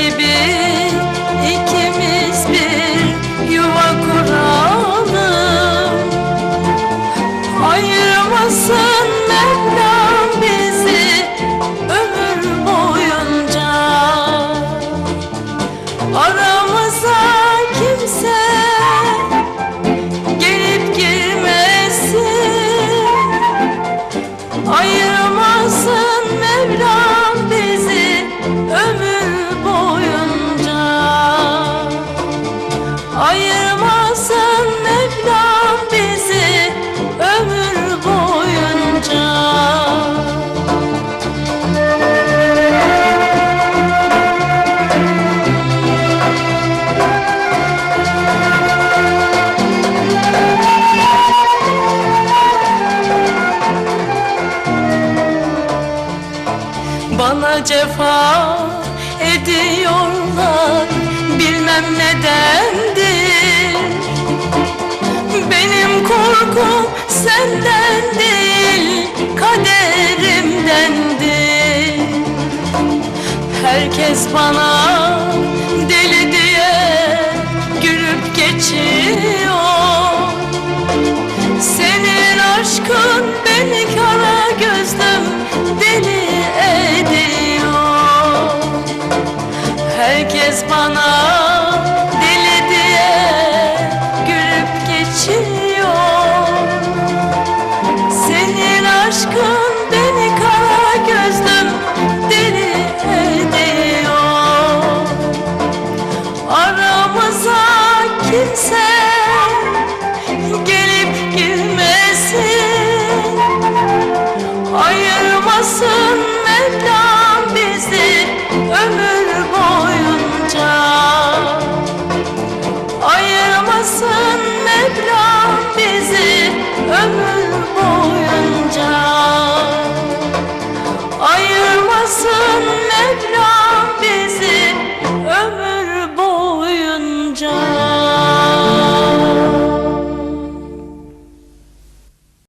gibi Bana cefa ediyorlar bilmem nedendir. Benim korkum senden değil kaderimdendir. Herkes bana Herkes bana Yaşasın Mevlam bizi ömür boyunca. Ayırmasın Mevlam